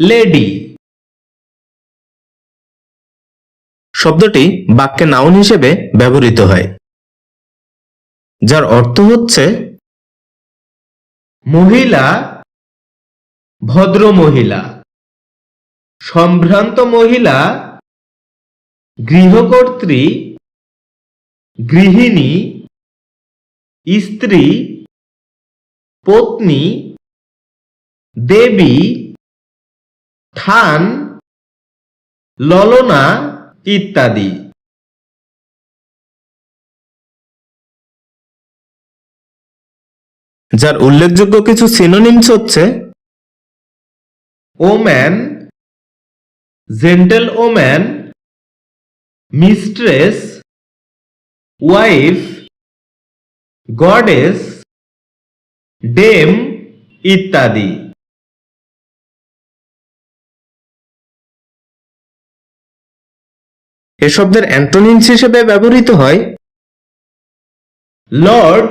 Lady. শব্দটি বাক্যে noun হিসেবে ব্যবহৃত হয়, যার অর্থ হচ্ছে মহিলা ভদ্র মহিলা সম্ভ্রান্ত মহিলা, গৃহকর্ত্রী, গৃহিণী, স্ত্রী, পত্নী, দেবী থান ললনা ইত্যাদি। যার উল্লেখযোগ্য কিছু সিনোনিমস হচ্ছে woman gentle woman mistress wife goddess dame ইত্যাদি। এ শব্দের অ্যান্টোনিমস হিসেবে ব্যবহৃত হয়। লর্ড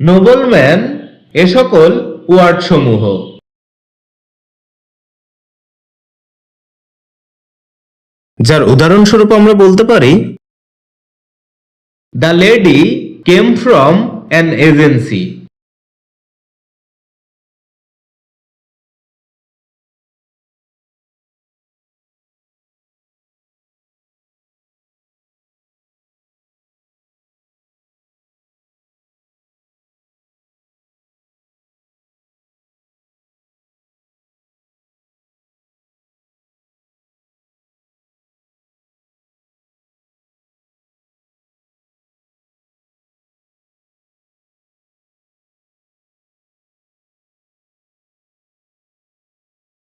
নোবেলম্যান, এ সকল ওয়ার্ড সমূহ যার উদাহরণস্বরূপ আমরা বলতে পারি, the lady came from an agency.